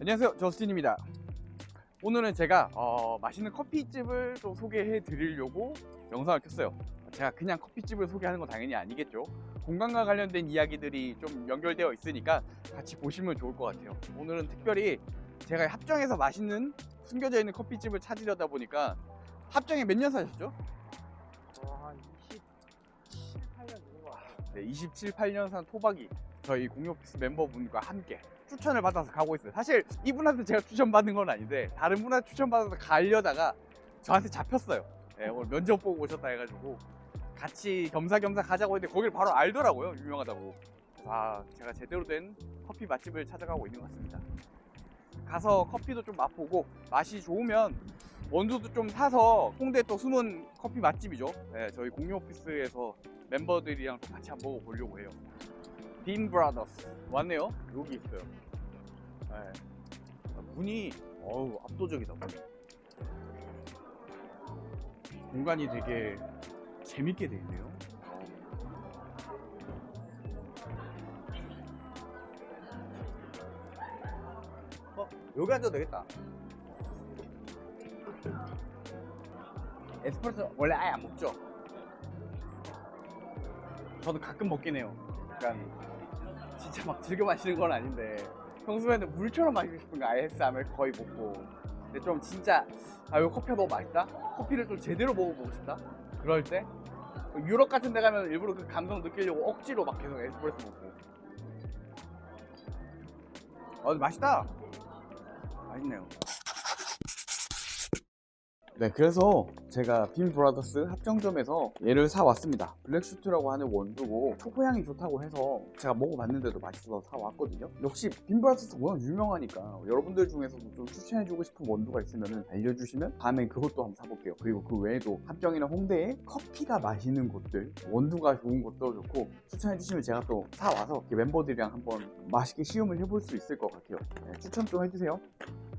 안녕하세요. 저스틴입니다. 오늘은 제가 어, 맛있는 커피집을 좀 소개해 드리려고 영상을 켰어요. 제가 그냥 커피집을 소개하는 건 당연히 아니겠죠. 공간과 관련된 이야기들이 좀 연결되어 있으니까 같이 보시면 좋을 것 같아요. 오늘은 특별히 제가 합정에서 맛있는 숨겨져 있는 커피집을 찾으려다 보니까 합정에 몇 년 사셨죠? 어, 한 27, 8년 되는 것 같아요. 네, 27, 8년 산 토박이 저희 공유 오피스 멤버분과 함께 추천을 받아서 가고 있어요. 사실 이분한테 제가 추천받은 건 아닌데 다른 분한테 추천받아서 가려다가 저한테 잡혔어요. 네, 오늘 면접 보고 오셨다 해가지고 같이 겸사겸사 가자고 했는데 거길 바로 알더라고요. 유명하다고. 아, 제가 제대로 된 커피 맛집을 찾아가고 있는 것 같습니다. 가서 커피도 좀 맛보고 맛이 좋으면 원두도 좀 사서 홍대 또 숨은 커피 맛집이죠. 네, 저희 공유 오피스에서 멤버들이랑 또 같이 한번 먹어보려고 해요. 빈 브라더스 왔네요. 여기 있어요. 네. 아, 문이 어우 압도적이다. 문이. 공간이 되게 재밌게 돼 있네요. 어 여기 앉아도 되겠다. 에스프레소 원래 아예 안 먹죠? 저도 가끔 먹긴 해요. 약간 진짜 막 즐겨 마시는 건 아닌데 평소에는 물처럼 마시고 싶은 거 아이스함을 거의 먹고. 근데 좀 진짜 아 이거 커피가 너무 맛있다? 커피를 좀 제대로 먹어보고 싶다? 그럴 때? 유럽 같은 데 가면 일부러 그 감성 느끼려고 억지로 막 계속 에스프레소 먹고. 아 근데 맛있다! 맛있네요 네, 그래서 제가 빔 브라더스 합정점에서 얘를 사왔습니다. 블랙슈트라고 하는 원두고 초코향이 좋다고 해서 제가 먹어봤는데도 맛있어서 사왔거든요. 역시 빔 브라더스 워낙 유명하니까 여러분들 중에서도 좀 추천해주고 싶은 원두가 있으면 알려주시면 다음에 그것도 한번 사볼게요. 그리고 그 외에도 합정이나 홍대에 커피가 맛있는 곳들, 원두가 좋은 곳도 좋고 추천해주시면 제가 또 사와서 이렇게 멤버들이랑 한번 맛있게 시음을 해볼 수 있을 것 같아요. 네, 추천 좀 해주세요.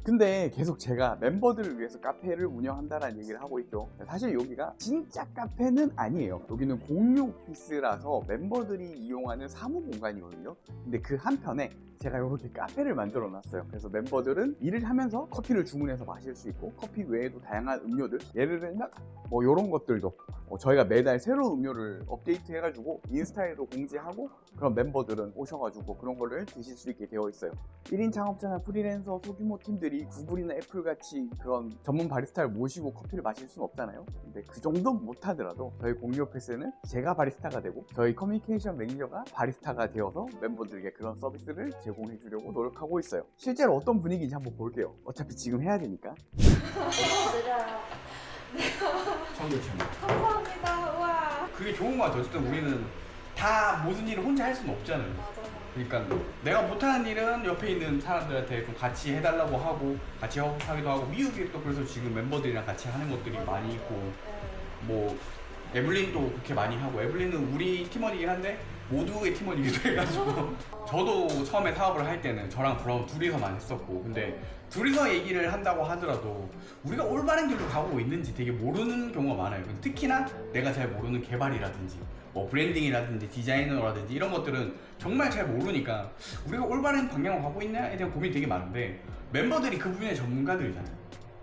근데 계속 제가 멤버들을 위해서 카페를 운영한다라는 얘기를 하고 있죠. 사실 여기가 진짜 카페는 아니에요. 여기는 공유 오피스라서 멤버들이 이용하는 사무 공간이거든요. 근데 그 한편에 제가 이렇게 카페를 만들어 놨어요. 그래서 멤버들은 일을 하면서 커피를 주문해서 마실 수 있고 커피 외에도 다양한 음료들 예를 들면 뭐 이런 것들도 어, 저희가 매달 새로운 음료를 업데이트 해가지고 인스타에도 공지하고 그럼 멤버들은 오셔가지고 그런 거를 드실 수 있게 되어 있어요. 1인 창업자나 프리랜서 소규모 팀들이 구글이나 애플 같이 그런 전문 바리스타를 모시고 커피를 마실 수는 없잖아요. 근데 그 정도 못하더라도 저희 공유 오피스는 제가 바리스타가 되고 저희 커뮤니케이션 매니저가 바리스타가 되어서 멤버들에게 그런 서비스를 제공해 주려고 노력하고 있어요. 실제로 어떤 분위기인지 한번 볼게요. 어차피 지금 해야 되니까. 청교천. 감사합니다. 우와. 그게 좋은 거 같아요. 어쨌든 우리는 다 모든 일을 혼자 할 수는 없잖아요. 맞아. 그러니까 내가 못하는 일은 옆에 있는 사람들한테 좀 같이 해달라고 하고 같이 하기도 하고 미국에 또 그래서 지금 멤버들이랑 같이 하는 것들이 많이 있고 네. 뭐 에블린도 그렇게 많이 하고 에블린은 우리 팀원이긴 한데 모두의 팀원이기도 해가지고 저도 처음에 사업을 할 때는 저랑 브라운 둘이서만 했었고 근데 둘이서 얘기를 한다고 하더라도 우리가 올바른 길로 가고 있는지 되게 모르는 경우가 많아요. 특히나 내가 잘 모르는 개발이라든지 뭐 브랜딩이라든지 디자이너라든지 이런 것들은 정말 잘 모르니까 우리가 올바른 방향으로 가고 있냐에 대한 고민이 되게 많은데 멤버들이 그 분야의 전문가들이잖아요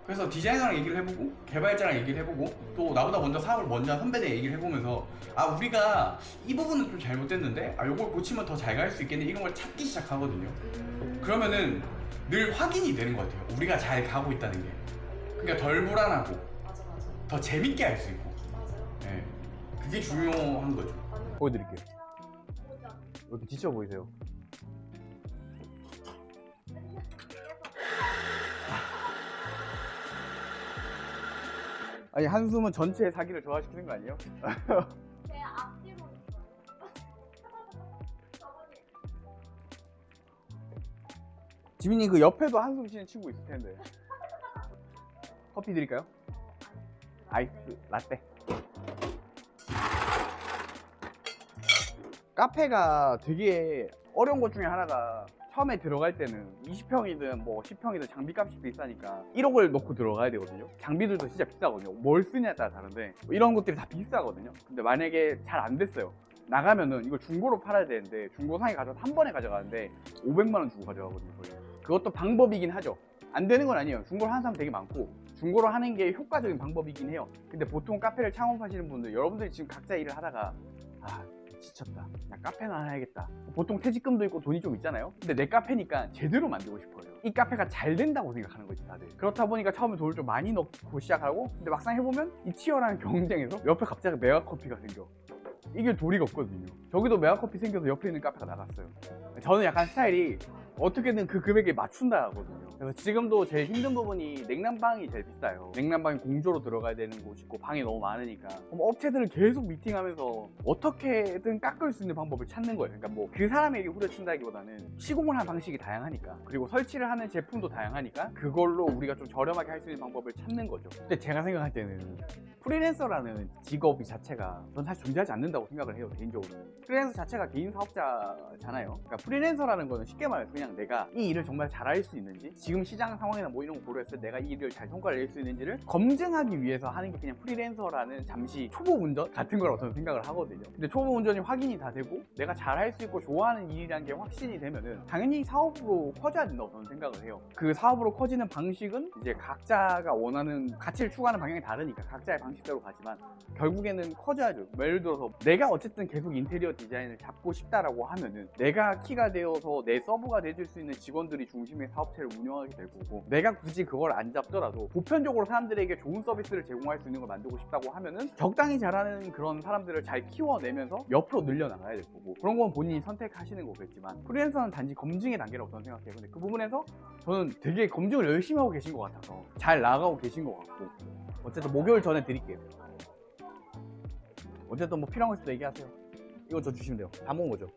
그래서 디자이너랑 얘기를 해보고 개발자랑 얘기를 해보고 또 나보다 먼저 사업을 먼저 한 선배들 얘기를 해보면서 아 우리가 이 부분은 좀 잘못됐는데 아 요걸 고치면 더 잘 갈 수 있겠네 이런 걸 찾기 시작하거든요 음. 그러면은 늘 확인이 되는 것 같아요 우리가 잘 가고 있다는 게 그러니까 덜 불안하고 맞아 맞아. 더 재밌게 할 수 있고. 예. 그게 중요한 거죠. 보여드릴게요 왜 이렇게 지쳐 보이세요? 아니 한숨은 전체 사기를 좋아시키는 거 아니에요? 제 앞뒤로 지민이 그 옆에도 한숨 쉬는 친구 있을 텐데 커피 드릴까요? 아이스 라떼 카페가 되게 어려운 것 중에 하나가 처음에 들어갈 때는 20평이든 뭐 10평이든 장비값이 비싸니까 1억을 넣고 들어가야 되거든요 장비들도 진짜 비싸거든요 뭘 쓰냐에 따라 다른데 뭐 이런 것들이 다 비싸거든요 근데 만약에 잘 안 됐어요 나가면은 이걸 중고로 팔아야 되는데 중고상에 가져서 한 번에 가져가는데 500만 원 주고 가져가거든요 거의 그것도 방법이긴 하죠. 안 되는 건 아니에요. 중고로 하는 사람 되게 많고 중고로 하는 게 효과적인 방법이긴 해요. 근데 보통 카페를 창업하시는 분들 여러분들이 지금 각자 일을 하다가 아 지쳤다. 나 카페나 해야겠다. 보통 퇴직금도 있고 돈이 좀 있잖아요. 근데 내 카페니까 제대로 만들고 싶어요. 이 카페가 잘 된다고 생각하는 거지 다들. 그렇다 보니까 처음에 돈을 좀 많이 넣고 시작하고 근데 막상 해보면 이 치열한 경쟁에서 옆에 갑자기 메가커피가 생겨. 이게 도리가 없거든요. 저기도 메가커피 생겨서 옆에 있는 카페가 나갔어요. 저는 약간 스타일이 어떻게든 그 금액에 맞춘다 하거든요. 그래서 지금도 제일 힘든 부분이 냉난방이 제일 비싸요. 냉난방이 공조로 들어가야 되는 곳이 있고 방이 너무 많으니까 그럼 업체들을 계속 미팅하면서 어떻게든 깎을 수 있는 방법을 찾는 거예요. 그러니까 뭐 그 사람에게 후려친다기보다는 시공을 하는 방식이 다양하니까 그리고 설치를 하는 제품도 다양하니까 그걸로 우리가 좀 저렴하게 할 수 있는 방법을 찾는 거죠. 근데 제가 생각할 때는 프리랜서라는 직업이 자체가 전 사실 존재하지 않는다고 생각을 해요 개인적으로 프리랜서 자체가 개인 사업자잖아요 그러니까 프리랜서라는 거는 쉽게 말해서 그냥 내가 이 일을 정말 잘할 수 있는지 지금 시장 상황이나 뭐 이런 거 고려했을 때 내가 이 일을 잘 성과를 낼 수 있는지를 검증하기 위해서 하는 게 그냥 프리랜서라는 잠시 초보 운전 같은 거라고 저는 생각을 하거든요 근데 초보 운전이 확인이 다 되고 내가 잘 할 수 있고 좋아하는 일이라는 게 확신이 되면은 당연히 사업으로 커져야 된다고 저는 생각을 해요 그 사업으로 커지는 방식은 이제 각자가 원하는 가치를 추구하는 방향이 다르니까 각자의 방식대로 가지만 결국에는 커져야죠. 뭐 예를 들어서 내가 어쨌든 계속 인테리어 디자인을 잡고 싶다라고 하면은 내가 키가 되어서 내 서브가 돼줄 수 있는 직원들이 중심의 사업체를 운영 하게 될 거고 내가 굳이 그걸 안 잡더라도 보편적으로 사람들에게 좋은 서비스를 제공할 수 있는 걸 만들고 싶다고 하면은 적당히 잘하는 그런 사람들을 잘 키워내면서 옆으로 늘려나가야 될 거고 그런 건 본인이 선택하시는 거겠지만 프리랜서는 단지 검증의 단계라고 저는 생각해요. 근데 그 부분에서 저는 되게 검증을 열심히 하고 계신 것 같아서 잘 나가고 계신 것 같고 어쨌든 목요일 전에 드릴게요. 어쨌든 뭐 필요한 거때 얘기하세요. 이거 저 주시면 돼요. 다 먹은 거죠.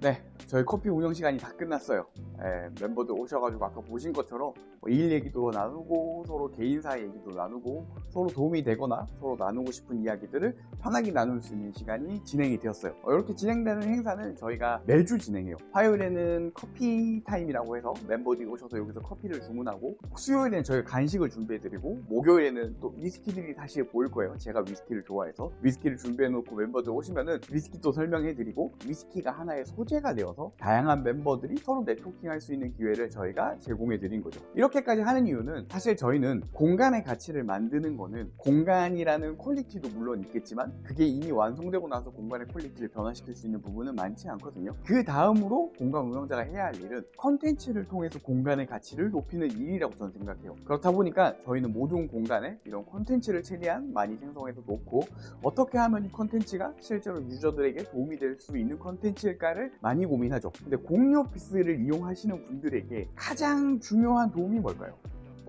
네, 저희 커피 운영 시간이 다 끝났어요. 예, 멤버들 오셔가지고 아까 보신 것처럼 뭐 일 얘기도 나누고 서로 개인사 얘기도 나누고 서로 도움이 되거나 서로 나누고 싶은 이야기들을 편하게 나눌 수 있는 시간이 진행이 되었어요. 어, 이렇게 진행되는 행사는 저희가 매주 진행해요. 화요일에는 커피 타임이라고 해서 멤버들이 오셔서 여기서 커피를 주문하고 수요일에는 저희가 간식을 준비해드리고 목요일에는 또 위스키들이 다시 보일 거예요. 제가 위스키를 좋아해서 위스키를 준비해놓고 멤버들 오시면은 위스키도 설명해드리고 위스키가 하나의 소재가 되어서 다양한 멤버들이 서로 네트워킹 할 수 있는 기회를 저희가 제공해 드린 거죠. 이렇게까지 하는 이유는 사실 저희는 공간의 가치를 만드는 거는 공간이라는 퀄리티도 물론 있겠지만 그게 이미 완성되고 나서 공간의 퀄리티를 변화시킬 수 있는 부분은 많지 않거든요. 그 다음으로 공간 운영자가 해야 할 일은 컨텐츠를 통해서 공간의 가치를 높이는 일이라고 저는 생각해요. 그렇다 보니까 저희는 모든 공간에 이런 컨텐츠를 최대한 많이 생성해서 놓고 어떻게 하면 이 컨텐츠가 실제로 유저들에게 도움이 될 수 있는 컨텐츠일까를 많이 고민하죠. 근데 공유 오피스를 이용하 시는 분들에게 가장 중요한 도움이 뭘까요?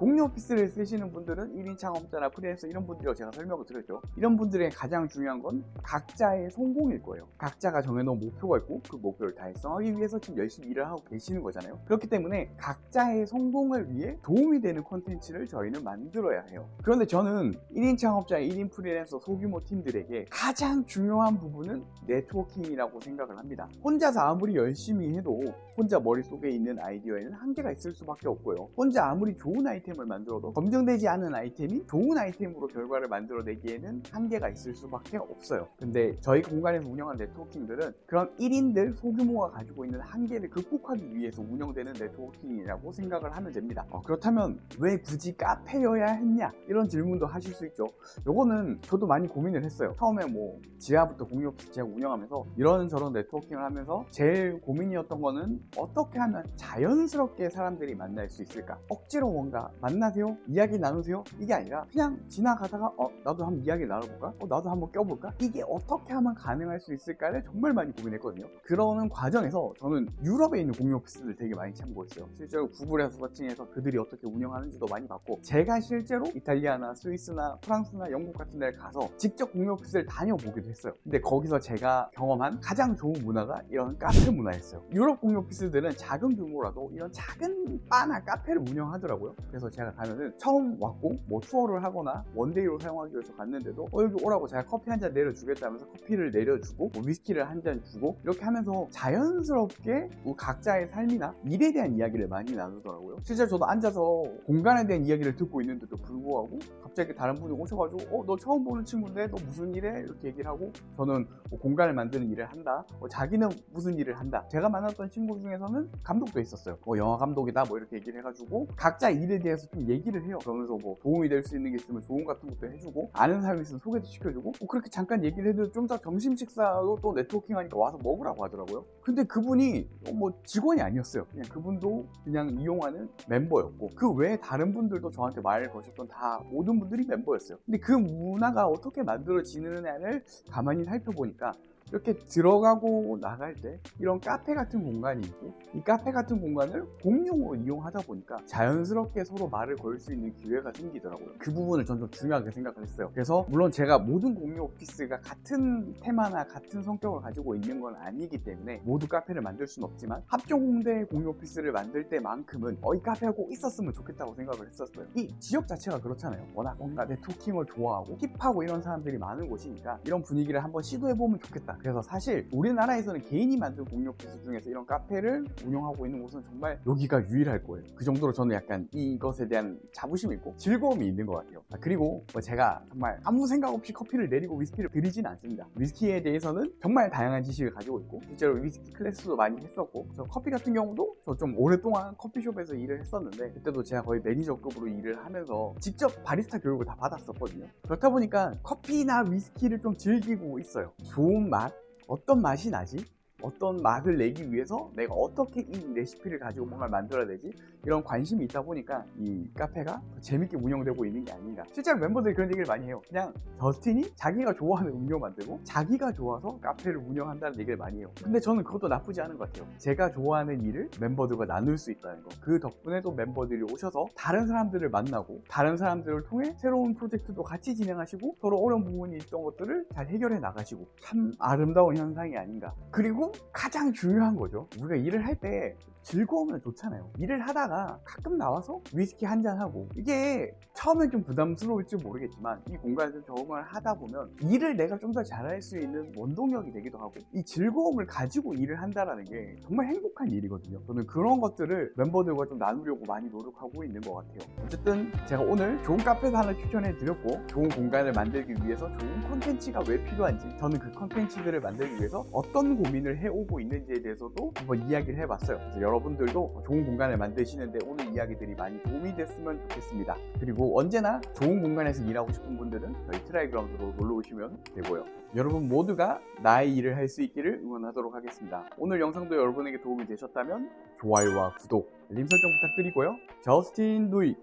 공유 오피스를 쓰시는 분들은 1인 창업자나 프리랜서 이런 분들이라고 제가 설명을 드렸죠. 이런 분들의 가장 중요한 건 각자의 성공일 거예요. 각자가 정해놓은 목표가 있고 그 목표를 달성하기 위해서 지금 열심히 일을 하고 계시는 거잖아요. 그렇기 때문에 각자의 성공을 위해 도움이 되는 콘텐츠를 저희는 만들어야 해요. 그런데 저는 1인 창업자, 1인 프리랜서 소규모 팀들에게 가장 중요한 부분은 네트워킹이라고 생각을 합니다. 혼자서 아무리 열심히 해도 혼자 머릿속에 있는 아이디어에는 한계가 있을 수밖에 없고요. 혼자 아무리 좋은 아이템 을 만들어도 검증되지 않은 아이템이 좋은 아이템으로 결과를 만들어내기에는 한계가 있을 수밖에 없어요. 근데 저희 공간에서 운영하는 네트워킹들은 그런 1인들 소규모가 가지고 있는 한계를 극복하기 위해서 운영되는 네트워킹이라고 생각을 하면 됩니다. 어, 그렇다면 왜 굳이 카페여야 했냐? 이런 질문도 하실 수 있죠. 요거는 저도 많이 고민을 했어요. 처음에 뭐 지하부터 공유 오피스 제가 운영하면서 이런저런 네트워킹을 하면서 제일 고민이었던 거는 어떻게 하면 자연스럽게 사람들이 만날 수 있을까? 억지로 뭔가 만나세요? 이야기 나누세요? 이게 아니라 그냥 지나가다가 어 나도 한번 이야기 나눠볼까? 어 나도 한번 껴볼까? 이게 어떻게 하면 가능할 수 있을까를 정말 많이 고민했거든요. 그러는 과정에서 저는 유럽에 있는 공유 오피스들 되게 많이 참고했어요. 실제로 구글에서 서칭해서 그들이 어떻게 운영하는지도 많이 봤고 제가 실제로 이탈리아나 스위스나 프랑스나 영국 같은 데를 가서 직접 공유 오피스를 다녀보기도 했어요. 근데 거기서 제가 경험한 가장 좋은 문화가 이런 카페 문화였어요. 유럽 공유 오피스들은 작은 규모라도 이런 작은 바나 카페를 운영하더라고요. 그래서 제가 가면은 처음 왔고 뭐 투어를 하거나 원데이로 사용하기 위해서 갔는데도 어 여기 오라고 제가 커피 한 잔 내려주겠다면서 커피를 내려주고 뭐 위스키를 한 잔 주고 이렇게 하면서 자연스럽게 뭐 각자의 삶이나 일에 대한 이야기를 많이 나누더라고요. 실제로 저도 앉아서 공간에 대한 이야기를 듣고 있는데도 불구하고 갑자기 다른 분이 오셔가지고 어 너 처음 보는 친구인데 너 무슨 일해? 이렇게 얘기를 하고 저는 뭐 공간을 만드는 일을 한다. 어, 자기는 무슨 일을 한다. 제가 만났던 친구 중에서는 감독도 있었어요. 뭐 영화 감독이다 뭐 이렇게 얘기를 해가지고 각자 일에 대해서 좀 얘기를 해요. 그러면서 뭐 도움이 될 수 있는 게 있으면 조언 같은 것도 해주고 아는 사람이 있으면 소개도 시켜주고 뭐 그렇게 잠깐 얘기를 해도 좀 더 점심 식사로 또 네트워킹 하니까 와서 먹으라고 하더라고요. 근데 그분이 어, 뭐 직원이 아니었어요. 그냥 그분도 그냥 이용하는 멤버였고 그 외에 다른 분들도 저한테 말 거셨던 다 모든 분들이 멤버였어요. 근데 그 문화가 어떻게 만들어지느냐를 가만히 살펴보니까 이렇게 들어가고 나갈 때 이런 카페 같은 공간이 있고 이 카페 같은 공간을 공용으로 이용하다 보니까 자연스럽게 서로 말을 걸 수 있는 기회가 생기더라고요. 그 부분을 전 좀 중요하게 생각을 했어요. 그래서 물론 제가 모든 공유 오피스가 같은 테마나 같은 성격을 가지고 있는 건 아니기 때문에 모두 카페를 만들 수는 없지만 합정홍대 공유 오피스를 만들 때만큼은 어, 이 카페가 꼭 있었으면 좋겠다고 생각을 했었어요. 이 지역 자체가 그렇잖아요. 워낙 뭔가 네트워킹을 좋아하고 힙하고 이런 사람들이 많은 곳이니까 이런 분위기를 한번 시도해보면 좋겠다. 그래서 사실 우리나라에서는 개인이 만든 공유 오피스 중에서 이런 카페를 운영하고 있는 곳은 정말 여기가 유일할 거예요. 그 정도로 저는 약간 이것에 대한 자부심이 있고 즐거움이 있는 것 같아요. 아, 그리고 뭐 제가 정말 아무 생각 없이 커피를 내리고 위스키를 드리진 않습니다. 위스키에 대해서는 정말 다양한 지식을 가지고 있고 실제로 위스키 클래스도 많이 했었고 저 커피 같은 경우도 저 좀 오랫동안 커피숍에서 일을 했었는데 그때도 제가 거의 매니저급으로 일을 하면서 직접 바리스타 교육을 다 받았었거든요. 그렇다 보니까 커피나 위스키를 좀 즐기고 있어요. 좋은 맛, 어떤 맛이 나지? 어떤 맛을 내기 위해서 내가 어떻게 이 레시피를 가지고 뭔가를 만들어야 되지? 이런 관심이 있다 보니까 이 카페가 더 재밌게 운영되고 있는 게 아닌가. 실제로 멤버들이 그런 얘기를 많이 해요. 그냥 저스틴이 자기가 좋아하는 음료 만들고 자기가 좋아서 카페를 운영한다는 얘기를 많이 해요. 근데 저는 그것도 나쁘지 않은 것 같아요. 제가 좋아하는 일을 멤버들과 나눌 수 있다는 거. 그 덕분에도 멤버들이 오셔서 다른 사람들을 만나고 다른 사람들을 통해 새로운 프로젝트도 같이 진행하시고 서로 어려운 부분이 있던 것들을 잘 해결해 나가시고 참 아름다운 현상이 아닌가. 그리고 가장 중요한 거죠. 우리가 일을 할 때 즐거우면 좋잖아요. 일을 하다가 가끔 나와서 위스키 한잔 하고 이게 처음엔 좀 부담스러울지 모르겠지만 이 공간에 좀 적응을 하다 보면 일을 내가 좀 더 잘할 수 있는 원동력이 되기도 하고 이 즐거움을 가지고 일을 한다라는 게 정말 행복한 일이거든요. 저는 그런 것들을 멤버들과 좀 나누려고 많이 노력하고 있는 것 같아요. 어쨌든 제가 오늘 좋은 카페도 하나 추천해 드렸고 좋은 공간을 만들기 위해서 좋은 컨텐츠가 왜 필요한지 저는 그 컨텐츠들을 만들기 위해서 어떤 고민을 해오고 있는지에 대해서도 한번 이야기를 해봤어요. 여러분들도 좋은 공간을 만드시는데 오늘 이야기들이 많이 도움이 됐으면 좋겠습니다. 그리고 언제나 좋은 공간에서 일하고 싶은 분들은 저희 트라이그라운드로 놀러 오시면 되고요. 여러분 모두가 나의 일을 할 수 있기를 응원하도록 하겠습니다. 오늘 영상도 여러분에게 도움이 되셨다면 좋아요와 구독, 알림 설정 부탁드리고요. 저스틴 두이,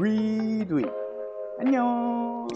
위두이. 안녕.